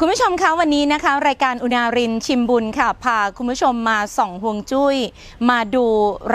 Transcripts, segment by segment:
คุณผู้ชมคะวันนี้นะคะ รายการอุณารินชิมบุญค่ะพาคุณผู้ชมมาส่องห่วงจุ้ย มาดู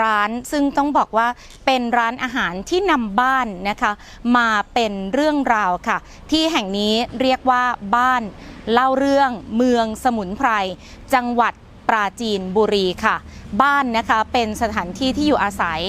ร้าน ซึ่งต้องบอกว่าเป็นร้านอาหารที่นำบ้านนะคะ มาเป็นเรื่องราวค่ะ ที่แห่งนี้เรียกว่าบ้าน เล่าเรื่องเมืองสมุนไพร จังหวัดปราจีนบุรีค่ะ บ้านนะคะเป็นสถานที่ที่อยู่อาศัย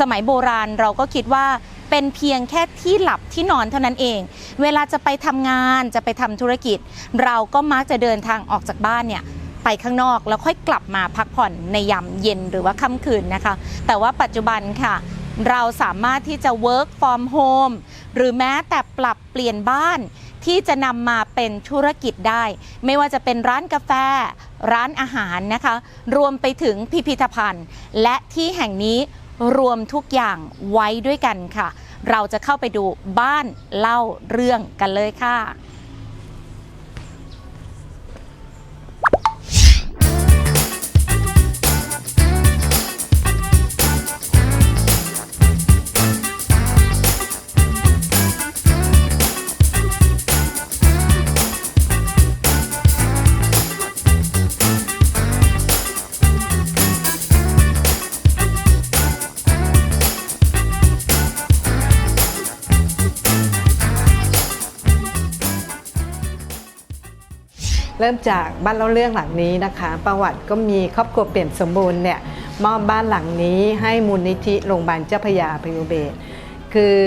สมัยโบราณเราก็คิดว่า เป็นเพียงแค่ที่หลับที่นอนเท่านั้นเอง เวลาจะไปทำงานจะไปทำธุรกิจ เราก็มักจะเดินทางออกจากบ้านเนี่ยไปข้างนอกแล้วค่อยกลับมาพักผ่อนในยามเย็นหรือว่าค่ำคืนนะคะ แต่ว่าปัจจุบันค่ะ เราสามารถที่จะ work from home หรือแม้แต่ปรับเปลี่ยนบ้านที่จะนำมาเป็นธุรกิจได้ ไม่ว่าจะเป็นร้านกาแฟ ร้านอาหารนะคะ รวมไปถึงพิพิธภัณฑ์ และที่แห่งนี้รวมทุกอย่างไว้ด้วยกันค่ะ เราจะเข้าไปดูบ้านเล่าเรื่องกันเลยค่ะ เริ่มจากบ้านเล่าเรื่องหลังนี้นะคะ ประวัติก็มีครอบครัวเปลี่ยนสมบูรณ์เนี่ยมอบบ้านหลังนี้ให้มูลนิธิโรงพยาบาลเจ้าพยาพยุเบศคือ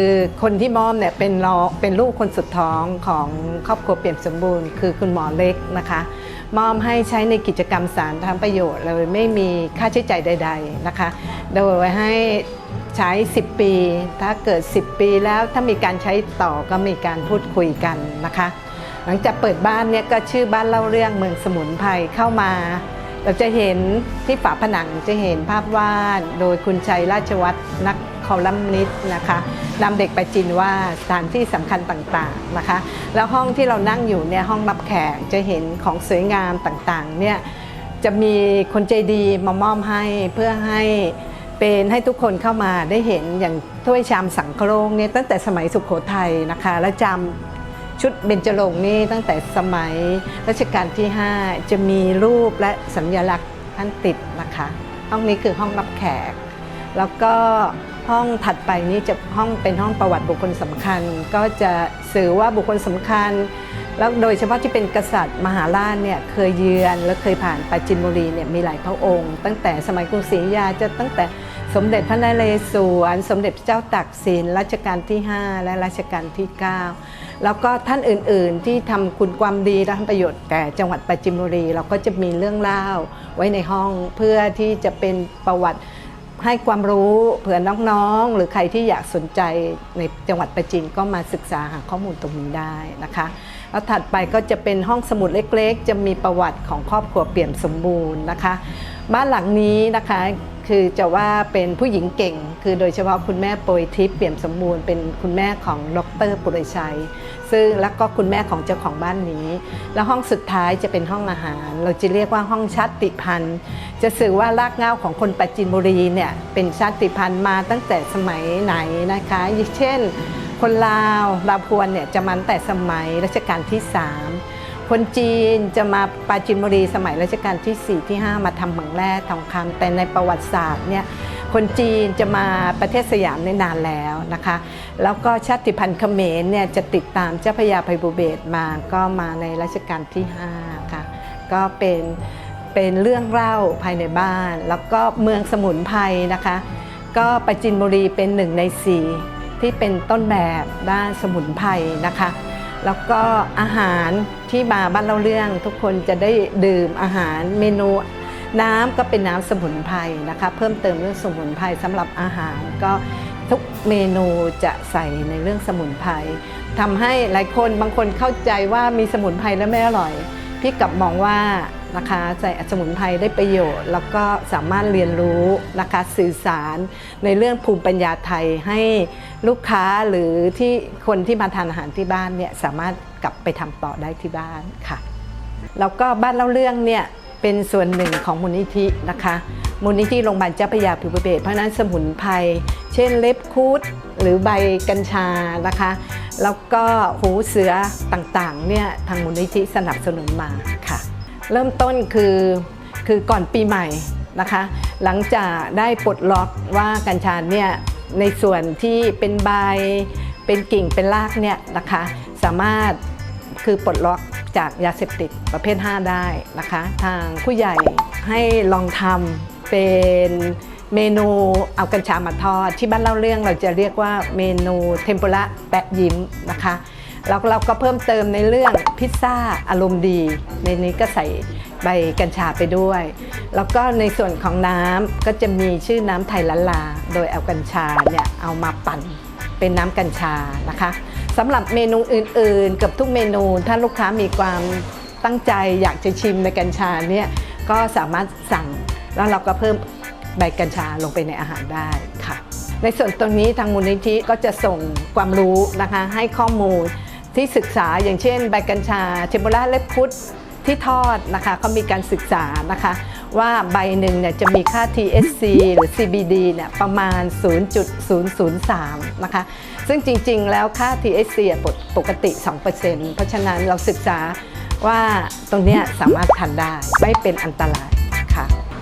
คนที่มอบเนี่ยเป็นรอเป็นลูกคนสุดท้องของครอบครัวเปลี่ยนสมบูรณ์ คือคุณหมอเล็กนะคะมอบให้ใช้ในกิจกรรมสารทำประโยชน์เลยไม่มีค่าใช้จ่ายใด ๆนะคะ โดยให้ใช้ 10 ปี ถ้าเกิด 10 ปีแล้วถ้ามีการใช้ต่อก็มีการพูดคุยกันนะคะ หลังจากเปิดบ้านเนี่ยก็ชื่อบ้านเล่าเรื่องเมืองสมุนไพรเข้ามา เราจะเห็นที่ฝาผนังจะเห็นภาพวาดโดยคุณชัยราชวัฒน์นักคอลัมนิสต์นะคะนำเด็กไปจินว่าสถานที่สำคัญต่างๆนะคะ แล้วห้องที่เรานั่งอยู่เนี่ยห้องรับแขกจะเห็นของสวยงามต่างๆเนี่ยจะมีคนใจดีมามอบให้เพื่อให้เป็นให้ทุกคนเข้ามาได้เห็นอย่างถ้วยชามสังเครงเนี่ยตั้งแต่สมัยสุขโขทัยนะคะ และจำ ชุดเบญจรงค์นี่ตั้งแต่สมัยรัชกาลที่ 5 จะมีรูปและสัญลักษณ์ท่านติดนะคะ ห้องนี้คือห้องรับแขก แล้วก็ห้องถัดไปนี้จะห้องเป็นห้องประวัติบุคคลสำคัญ ก็จะสื่อว่าบุคคลสำคัญ แล้วโดยเฉพาะที่เป็นกษัตริย์มหาราชเนี่ยเคยเยือนและเคยผ่านปราจินบุรีเนี่ยมีหลายพระองค์ ตั้งแต่สมัยกรุงศรีอยุธยาจะตั้งแต่ สมเด็จพระนเรศวร สมเด็จเจ้าตากสินรัชกาลที่ 5 และรัชกาลที่ 9 แล้วก็ท่านอื่นๆ ที่ทำคุณความดีและทำประโยชน์แก่จังหวัดปราจินบุรี เราก็จะมีเรื่องเล่าไว้ในห้องเพื่อที่จะเป็นประวัติให้ความรู้เผื่อน้องๆ หรือใครที่อยากสนใจในจังหวัดปราจีนก็มาศึกษาหาข้อมูลตรงนี้ได้นะคะแล้วถัดไปก็จะเป็นห้องสมุดเล็กๆ จะมีประวัติของครอบครัวเปี่ยมสมบูรณ์นะคะ บ้านหลังนี้นะคะ คือจะว่าเป็นผู้หญิงเก่ง คือโดยเฉพาะคุณแม่โปรยทิพย์เปี่ยมสมบูรณ์เป็นคุณแม่ของดรปุรชัย ซึ่งแล้วก็คุณแม่ของเจ้าของบ้านนี้ แล้วห้องสุดท้ายจะเป็นห้องอาหาร เราจะเรียกว่าห้องชาติพันธุ์ จะสื่อว่ารากเหง้าของคนปราจีนบุรีเนี่ยเป็นชาติพันธุ์มาตั้งแต่สมัยไหนนะคะอย่างเช่น คนลาวลาวพวนเนี่ยจะมาตั้งแต่สมัยรัชกาลที่ 3 คนจีนจะมาปาจินบุรีสมัยรัชกาลที่ 4 ที่ 5 มาทำเหมืองแร่ทองคำแต่ในประวัติศาสตร์เนี่ยคนจีนจะมาประเทศสยามในนานแล้วนะคะ แล้วก็ชาติพันธุ์เขมรเนี่ยจะติดตามเจ้าพระยาภัยบูเบศมาก็มาในรัชกาลที่ 5 ค่ะ ก็เป็นเป็นเรื่องเล่าภายในบ้าน แล้วก็เมืองสมุนไพรนะคะ ก็ปราจินบุรีเป็นหนึ่งในสี่ที่เป็นต้นแบบด้านสมุนไพรนะคะ แล้วก็อาหารที่มาบ้านเล่าเรื่อง ทุกคนจะได้ดื่มอาหารเมนู น้ำก็เป็นน้ำสมุนไพรนะคะ เพิ่มเติมเรื่องสมุนไพรสำหรับอาหารก็ทุกเมนูจะใส่ในเรื่องสมุนไพรทำให้หลายคนบางคนเข้าใจว่ามีสมุนไพรแล้วไม่อร่อย พี่กลับมองว่า นะคะใส่สมุนไพรได้ประโยชน์ แล้วก็สามารถเรียนรู้นะคะสื่อสารในเรื่องภูมิปัญญาไทยให้ลูกค้าหรือที่คนที่มาทานอาหารที่บ้านเนี่ยสามารถกลับไปทำต่อได้ที่บ้านค่ะ แล้วก็บ้านเล่าเรื่องเนี่ยเป็นส่วนหนึ่งของมูลนิธินะคะมูลนิธิโรงพยาบาลเจ้าพระยาภิบเบศเพราะฉะนั้นสมุนไพรเช่นเล็บคูดหรือใบกัญชานะคะ แล้วก็หูเสือต่างๆเนี่ยทางมูลนิธิสนับสนุนมาค่ะ เริ่มต้นคือคือก่อนปีใหม่นะคะ หลังจากได้ปลดล็อกว่ากัญชาเนี่ยในส่วนที่เป็นใบเป็นกิ่งเป็นรากเนี่ยนะคะ สามารถคือปลดล็อกจากยาเสพติดประเภท 5 ได้นะคะ ทางผู้ใหญ่ให้ลองทำเป็นเมนูเอากัญชามาทอด ที่บ้านเล่าเรื่องเราจะเรียกว่าเมนูเทมปุระแปะยิ้มนะคะ แล้วเราก็เพิ่มเติมในเรื่องพิซซ่าอารมณ์ดี ในนี้ก็ใส่ใบกัญชาไปด้วย แล้วก็ในส่วนของน้ำก็จะมีชื่อน้ำไทยละลา โดยเอากัญชาเนี่ยเอามาปั่นเป็นน้ำกัญชานะคะสำหรับเมนูอื่นๆ เกับทุกเมนูถ้าลูกค้ามีความตั้งใจอยากจะชิมในกัญชาเนี่ยก็สามารถสั่งแล้วเราก็เพิ่มใบกัญชาลงไปในอาหารได้ค่ะ ในส่วนตรงนี้ทางมูลนิธิก็จะส่งความรู้นะคะให้ข้อมูล ที่ศึกษาอย่างเช่นใบกัญชาเทมปุระเล็บพุทธที่ทอดนะคะเขามีการศึกษานะคะ ว่าใบหนึ่งเนี่ยจะมีค่า THC หรือ CBD เนี่ยประมาณ 0.003 นะคะ ซึ่งจริงๆ แล้วค่า THC ปกปกติ 2%เพราะฉะนั้นเราศึกษาว่าตรงนี้สามารถทานได้ไม่เป็นอันตราย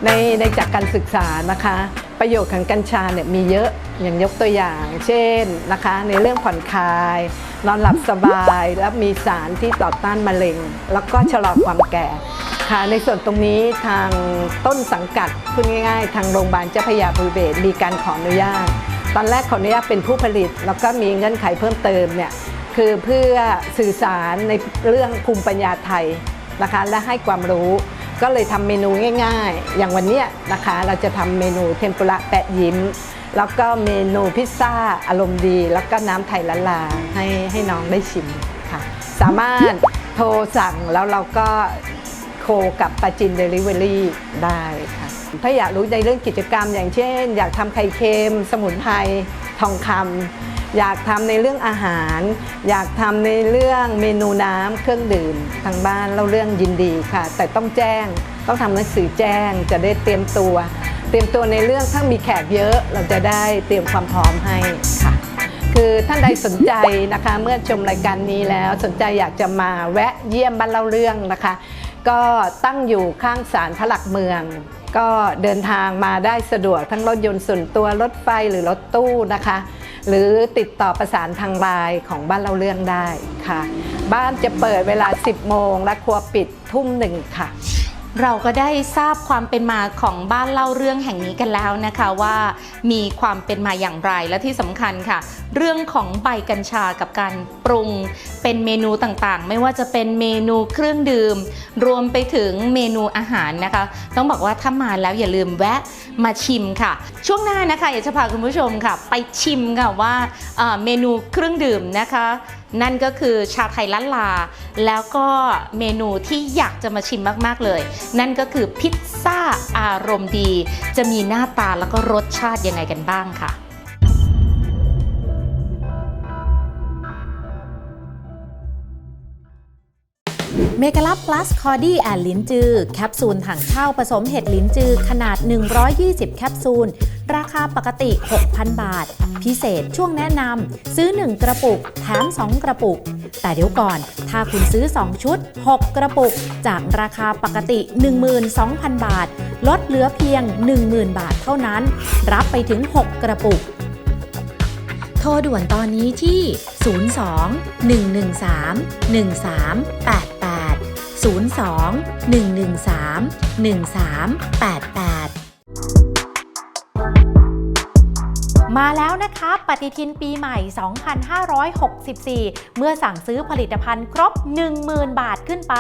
ในในจากการศึกษานะคะ ประโยชน์ของกัญชาเนี่ยมีเยอะอย่างยกตัวอย่าง เช่นนะคะ ในเรื่องผ่อนคลาย นอนหลับสบายและมีสารที่ต่อต้านมะเร็ง แล้วก็ชะลอความแก่ค่ะในส่วนตรงนี้ทางต้นสังกัดพูดง่ายๆ ทางโรงพยาบาลเจ้าพยาบริเวณมีการขออนุญาต ตอนแรกขออนุญาตเป็นผู้ผลิต แล้วก็มีเงื่อนไขเพิ่มเติมเนี่ยคือเพื่อสื่อสารในเรื่องภูมิปัญญาไทยนะคะและให้ความรู้ ก็เลยทำเมนูง่าย ๆ อย่างวันนี้นะคะ เราจะทำเมนูเทมปุระแปะยิ้ม แล้วก็เมนูพิซซ่าอารมณ์ดี แล้วก็น้ำไทยละลาให้ให้น้องได้ชิมค่ะ สามารถโทรสั่งแล้วเราก็โคกับปาจินเดลิเวอรี่ได้ค่ะ ถ้าอยากรู้ในเรื่องกิจกรรมอย่างเช่น อยากทำไข่เค็ม สมุนไพรทองคำ อยากทำในเรื่องอาหาร อยากทำในเรื่องเมนูน้ำเครื่องดื่มทางบ้านเราเรื่องยินดีค่ะ แต่ต้องแจ้งต้องทำหนังสือแจ้งจะได้เตรียมตัว เตรียมตัวในเรื่องถ้ามีแขกเยอะเราจะได้เตรียมความพร้อมให้ค่ะ คือท่านใดสนใจนะคะ เมื่อชมรายการนี้แล้วสนใจอยากจะมาแวะเยี่ยมบ้านเล่าเรื่องนะคะ ก็ตั้งอยู่ข้างศาลพระหลักเมืองก็เดินทางมาได้สะดวกทั้งรถยนต์ส่วนตัวรถไฟหรือรถตู้นะคะ หรือติดต่อประสานทางไลน์ของบ้านเราเรื่องได้ค่ะ บ้านจะเปิดเวลา 10 โมงและครัวปิดทุ่มหนึ่งค่ะ เราก็ได้ทราบความเป็นมาของบ้านเล่าเรื่องแห่งนี้กันแล้วนะคะว่ามีความเป็นมาอย่างไรและที่สำคัญค่ะ เรื่องของใบกัญชากับการปรุงเป็นเมนูต่างๆ ไม่ว่าจะเป็นเมนูเครื่องดื่ม รวมไปถึงเมนูอาหารนะคะ ต้องบอกว่าถ้ามาแล้วอย่าลืมแวะมาชิมค่ะ ช่วงหน้านะคะอยากจะพาคุณผู้ชมค่ะ ไปชิมค่ะว่าเมนูเครื่องดื่มนะคะ นั่นก็คือชาไทยล้านลา แล้วก็เมนูที่อยากจะมาชิมมาก ๆ เลย นั่นก็คือพิซซ่าอารมณ์ดี จะมีหน้าตาแล้วก็รสชาติยังไงกันบ้างค่ะเมกะลับ plus คอดี้แอนลิ้นจือ แคปซูลถังเช่าผสมเห็ดลิ้นจือ ขนาด 120 แคปซูล ราคาปกติ 6,000 บาท พิเศษช่วงแนะนำซื้อ 1 กระปุก แถม 2 กระปุก แต่เดี๋ยวก่อน ถ้าคุณซื้อ 2 ชุด 6 กระปุก จากราคาปกติ 12,000 บาท ลดเหลือเพียง 10,000 บาทเท่านั้น รับไปถึง 6 กระปุก โทรด่วนตอนนี้ที่ 02 113 1388 02 113 1388 มาแล้วนะคะปฏิทินปีใหม่ 2564 เมื่อสั่งซื้อผลิตภัณฑ์ครบ 10,000 บาทขึ้นไป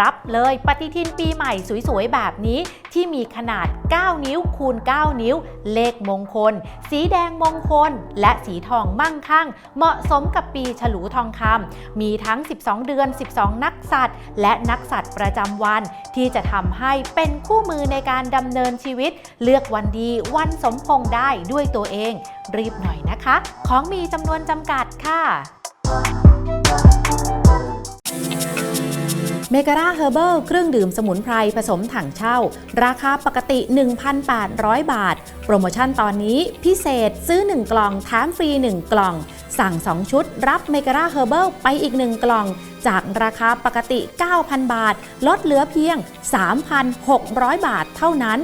รับเลยปฏิทินปีใหม่สวยๆ แบบนี้ที่มีขนาด 9 นิ้วคูณ 9 นิ้ว เลขมงคล สีแดงมงคล และสีทองมั่งคั่ง เหมาะสมกับปีฉลูทองคำมีทั้ง 12 เดือน 12 นักสัตว์ และนักสัตว์ประจำวัน ที่จะทำให้เป็นคู่มือในการดำเนินชีวิต เลือกวันดีวันสมพงษ์ได้ด้วยตัวเอง รีบหน่อยนะคะ ของมีจำนวนจำกัดค่ะเมก r าเฮอร์เบิลเครื่องดื่มสมุนไพรผสมถังเช่า ราคาปกติ 1,800 บาท โปรโมชั่นตอนนี้พิเศษซื้อ 1 กล่องแถมฟรี 1 กล่อง สั่ง 2 ชุด รับเมก r าเฮอร์เบิลไปอีก 1 กล่อง จากราคาปกติ 9,000 บาท ลดเหลือเพียง 3,600 บาทเท่านั้น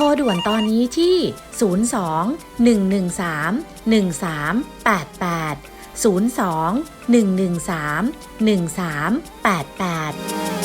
ทรด่วนตอนนี้ที่ 02-113-1388 02-113-1388